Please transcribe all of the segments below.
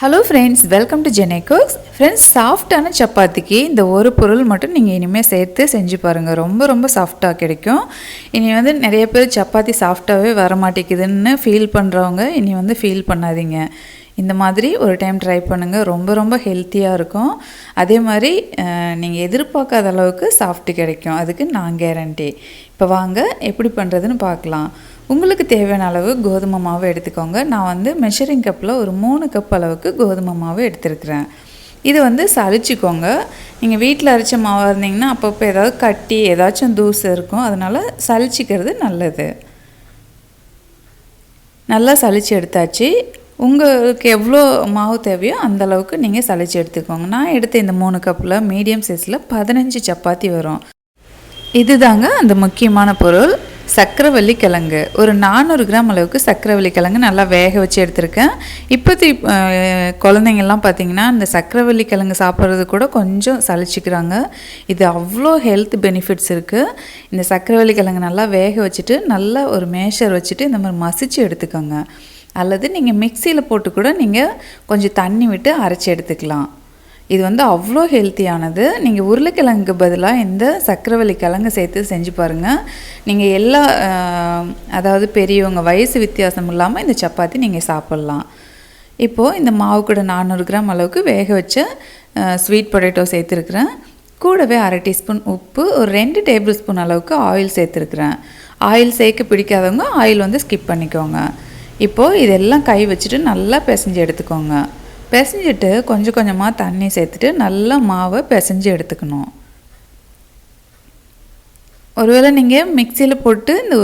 Hello friends welcome to Jene cooks friends சாஃப்டான சப்பாத்திக்கு இந்த ஒரு பொருள் மட்டும் நீங்கள் இனிமேல் சேர்த்து செஞ்சு பாருங்கள் ரொம்ப ரொம்ப சாஃப்டாக கிடைக்கும். இனி வந்து நிறைய பேர் சப்பாத்தி சாஃப்டாகவே வர மாட்டேங்குதுன்னு ஃபீல் பண்ணுறவங்க இனி வந்து ஃபீல் பண்ணாதீங்க. இந்த மாதிரி ஒரு டைம் ட்ரை பண்ணுங்கள் ரொம்ப ரொம்ப ஹெல்த்தியாக இருக்கும். அதே மாதிரி நீங்கள் எதிர்பார்க்காத அளவுக்கு சாஃப்ட் கிடைக்கும். அதுக்கு நான் கேரண்டி இப்போ வாங்க எப்படி பண்ணுறதுன்னு பார்க்கலாம். உங்களுக்கு தேவையான அளவு கோதுமை மாவு எடுத்துக்கோங்க. நான் வந்து மெஷரிங் கப்பில் ஒரு மூணு கப் அளவுக்கு கோதுமை மாவு எடுத்துருக்குறேன். இது வந்து சளிச்சிக்கோங்க நீங்கள் வீட்டில் அரைச்ச மாவாக இருந்தீங்கன்னா அப்பப்போ ஏதாவது கட்டி ஏதாச்சும் தூசு இருக்கும். அதனால் சளிச்சிக்கிறது நல்லது. நல்லா சளிச்சு எடுத்தாச்சு. உங்களுக்கு எவ்வளோ மாவு தேவையோ அந்த அளவுக்கு நீங்கள் சளிச்சு எடுத்துக்கோங்க. நான் எடுத்த இந்த மூணு கப்பில் மீடியம் சைஸில் பதினஞ்சு சப்பாத்தி வரும். இதுதாங்க அந்த முக்கியமான பொருள். சக்கரவள்ளி கிழங்கு ஒரு நானூறு கிராம் அளவுக்கு சக்கரவள்ளி கிழங்கு நல்லா வேக வச்சு எடுத்திருக்கேன். இப்போத்தி குழந்தைங்கள்லாம் பார்த்தீங்கன்னா இந்த சக்கரவள்ளி கிழங்கு சாப்பிட்றது கூட கொஞ்சம் சளிச்சிக்கிறாங்க இது அவ்வளோ ஹெல்த் பெனிஃபிட்ஸ் இருக்குது இந்த சக்கரவள்ளி கிழங்கு நல்லா வேக வச்சுட்டு நல்லா ஒரு மேஷர் வச்சுட்டு இந்த மாதிரி மசிச்சு எடுத்துக்கோங்க. அல்லது நீங்கள் மிக்சியில் போட்டு கூட நீங்கள் கொஞ்சம் தண்ணி விட்டு அரைச்சி எடுத்துக்கலாம். இது வந்து அவ்வளோ ஹெல்த்தியானது. நீங்கள் உருளைக்கிழங்குக்கு பதிலாக இந்த சக்கரவள்ளி கிழங்கு சேர்த்து செஞ்சு பாருங்கள் நீங்கள் எல்லா அதாவது பெரியவங்க வயசு வித்தியாசம் இல்லாமல் இந்த சப்பாத்தி நீங்கள் சாப்பிட்லாம். இப்போது இந்த மாவு கூட நானூறு கிராம் அளவுக்கு வேக வச்ச ஸ்வீட் பொட்டேட்டோ சேர்த்துருக்குறேன். கூடவே அரை டீஸ்பூன் உப்பு ஒரு ரெண்டு டேபிள் ஸ்பூன் அளவுக்கு ஆயில் சேர்த்துருக்குறேன். ஆயில் சேர்க்க பிடிக்காதவங்க ஆயில் வந்து ஸ்கிப் பண்ணிக்கோங்க. இப்போது இதெல்லாம் கை வச்சுட்டு நல்லா பிசைஞ்சு எடுத்துக்கோங்க. பிசைஞ்சிட்டு கொஞ்சம் கொஞ்சமாக தண்ணி சேர்த்துட்டு நல்லா மாவை பிசைஞ்சு எடுத்துக்கணும். ஒருவேளை நீங்கள் மிக்சியில் போட்டு இந்த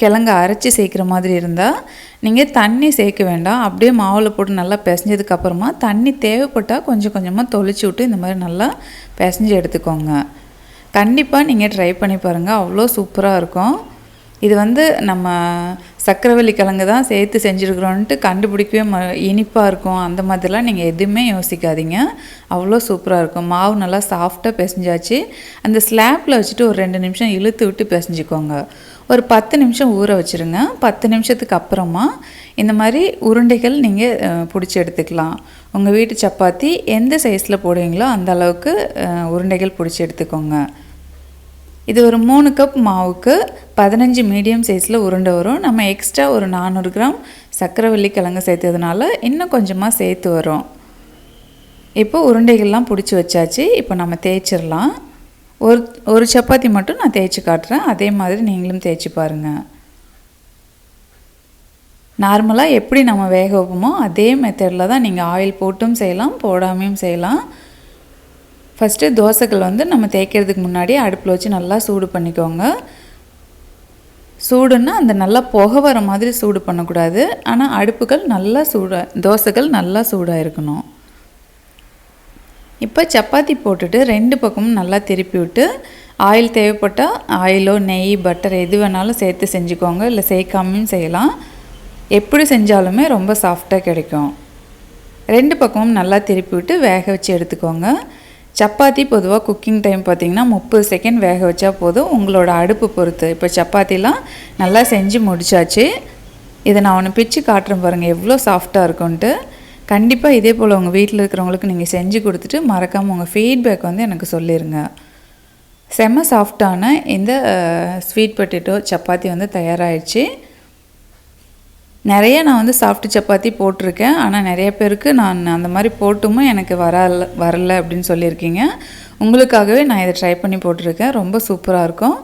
கிழங்கு அரைச்சி சேர்க்குற மாதிரி இருந்தால் நீங்கள் தண்ணி சேர்க்க வேண்டாம். அப்படியே மாவில் போட்டு நல்லா பிசைஞ்சதுக்கப்புறமா தண்ணி தேவைப்பட்டால் கொஞ்சம் கொஞ்சமாக தொளிச்சு விட்டு இந்த மாதிரி நல்லா பிசைஞ்சு எடுத்துக்கோங்க. கண்டிப்பாக நீங்கள் ட்ரை பண்ணி பாருங்கள் அவ்வளோ சூப்பராக இருக்கும். இது வந்து நம்ம சக்கரவள்ளி கிழங்கு தான் சேர்த்து செஞ்சுருக்குறோன்ட்டு கண்டுபிடிக்கவே ம இனிப்பாக இருக்கும். அந்த மாதிரிலாம் நீங்கள் எதுவுமே யோசிக்காதீங்க. அவ்வளோ சூப்பராக இருக்கும். மாவு நல்லா சாஃப்டாக பிசைஞ்சாச்சு. அந்த ஸ்லாப்பில் வச்சுட்டு ஒரு ரெண்டு நிமிஷம் இழுத்து விட்டு பிசைஞ்சிக்கோங்க. ஒரு பத்து நிமிஷம் ஊற வச்சுருங்க. பத்து நிமிஷத்துக்கு அப்புறமா இந்த மாதிரி உருண்டைகள் நீங்கள் பிடிச்சி எடுத்துக்கலாம். உங்கள் வீட்டு சப்பாத்தி எந்த சைஸில் போடுவீங்களோ அந்த அளவுக்கு உருண்டைகள் பிடிச்சி எடுத்துக்கோங்க. இது ஒரு மூணு கப் மாவுக்கு பதினஞ்சு மீடியம் சைஸில் உருண்டை வரும். நம்ம எக்ஸ்ட்ரா ஒரு நானூறு கிராம் சக்கரவள்ளி கிழங்கு சேர்த்ததுனால இன்னும் கொஞ்சமாக சேர்த்து வரும் இப்போ உருண்டைகள்லாம் பிடிச்சி வச்சாச்சு. இப்போ நம்ம தேய்ச்சிடலாம். ஒரு ஒரு சப்பாத்தி மட்டும் நான் தேய்ச்சி காட்டுறேன். அதே மாதிரி நீங்களும் தேய்ச்சி பாருங்கள் நார்மலாக எப்படி நம்ம வேக வைப்போமோ அதே மெத்தடில் தான் நீங்கள் ஆயில் போட்டும் செய்யலாம் போடாமையும் செய்யலாம். ஃபஸ்ட்டு தோசைகள் வந்து நம்ம தேய்க்கிறதுக்கு முன்னாடி அடுப்பில் வச்சு நல்லா சூடு பண்ணிக்கோங்க. சூடுன்னா அந்த நல்லா புகை வர மாதிரி சூடு பண்ணக்கூடாது. ஆனால் அடுப்புகள் நல்லா சூடாக தோசைகள் நல்லா சூடாக இருக்கணும் இப்போ சப்பாத்தி போட்டுட்டு ரெண்டு பக்கமும் நல்லா திருப்பி விட்டு ஆயில் தேவைப்பட்டால் ஆயிலோ நெய் பட்டர் எது வேணாலும் சேர்த்து செஞ்சுக்கோங்க. இல்லை சேர்க்காமையும் செய்யலாம். எப்படி செஞ்சாலுமே ரொம்ப சாஃப்டாக கிடைக்கும். ரெண்டு பக்கமும் நல்லா திருப்பி விட்டு வேக வச்சு எடுத்துக்கோங்க. சப்பாத்தி பொதுவாக குக்கிங் டைம் பார்த்திங்கன்னா முப்பது செகண்ட் வேக வச்சா போதும். உங்களோட அடுப்பு பொறுத்து. இப்போ சப்பாத்திலாம் நல்லா செஞ்சு முடிச்சாச்சு. இதை நான் ஒன்று பிச்சு காட்டுறேன் பாருங்கள் எவ்வளோ சாஃப்டாக இருக்கும்ன்ட்டு கண்டிப்பாக இதே போல் உங்கள் வீட்டில் இருக்கிறவங்களுக்கு நீங்கள் செஞ்சு கொடுத்துட்டு மறக்காமல் உங்கள் ஃபீட்பேக் வந்து எனக்கு சொல்லிடுங்க செம்ம சாஃப்டான இந்த ஸ்வீட் பொட்டேட்டோ சப்பாத்தி வந்து தயாராகிடுச்சு நிறைய நான் வந்து சாஃப்ட் சப்பாத்தி போட்டிருக்கேன். ஆனால் நிறைய பேருக்கு நான் அந்த மாதிரி போட்டுமே எனக்கு வரல வரல அப்படின்னு சொல்லியிருக்கீங்க. உங்களுக்காகவே நான் இதை ட்ரை பண்ணி போட்டிருக்கேன். ரொம்ப சூப்பராக இருக்கும்.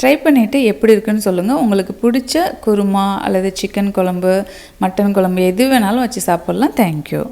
ட்ரை பண்ணிவிட்டு எப்படி இருக்குன்னு சொல்லுங்கள் உங்களுக்கு பிடிச்ச குருமா அல்லது சிக்கன் குழம்பு மட்டன் குழம்பு எது வேணாலும் வச்சு சாப்பிட்லாம். தேங்க்யூ